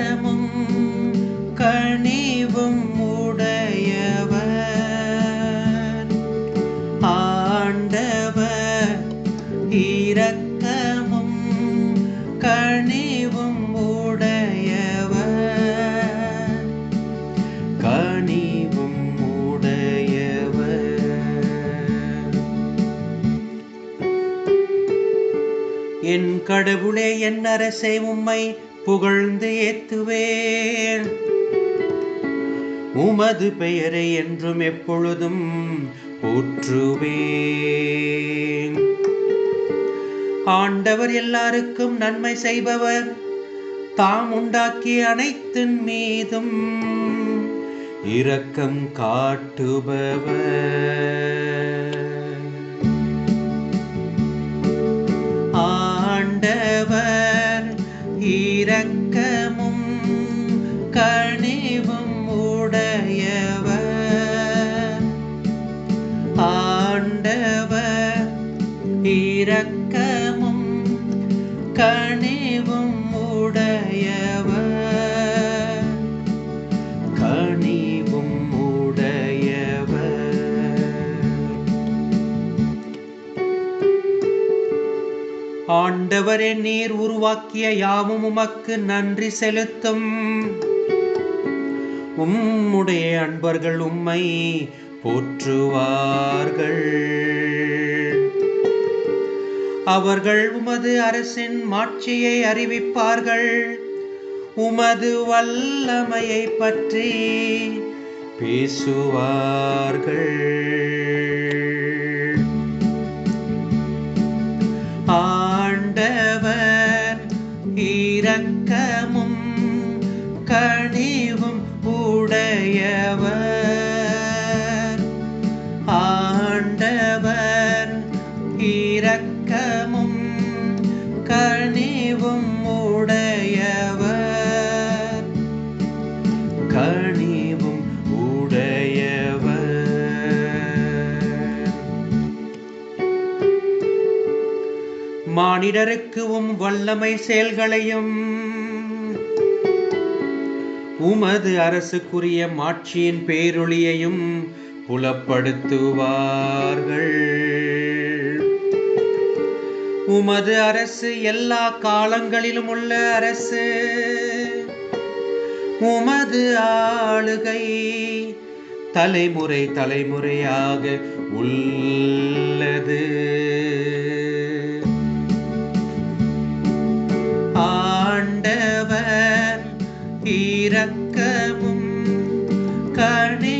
இரக்கமும் கனிவும் உடையவர். ஆண்டவர் இரக்கமும் கனிவும் உடையவர். கனிவும் உடையவர். என் கடவுளே என் அரசே உம்மை புகழ்ந்து ஏத்துவேன். உமது பெயரை என்றும் எப்பொழுதும் போற்றுவேன். ஆண்டவர் எல்லாருக்கும் நன்மை செய்பவர் தாம் உண்டாக்கிய அனைத்தின் மீதும் இரக்கம் காட்டுபவர். இரக்கமும் கனிவும் உடையவர். கனிவும் உடையவர். ஆண்டவரே நீர் உருவாக்கிய யாவும் உமக்கு நன்றி செலுத்தும். உம்முடைய அன்பர்கள் உம்மை போற்றுவார்கள். அவர்கள் உமது அரசின் மாட்சியை அறிவிப்பார்கள். உமது வல்லமையை பற்றி பேசுவார்கள். இரக்கமும் கனிவும் உடையவர். கனிவும் உடையவர். மானிடருக்கு உம் வல்லமை செயல்களையும் உமது அரசுக்குரிய மாட்சியின் பேரொளியையும் புலப்படுத்துவார்கள். உமது அரசு எல்லா காலங்களிலும் உள்ள அரசு. உமது ஆளுகை தலைமுறை தலைமுறையாக உள்ளது. ஆண்டவர் இரக்கமும் கணி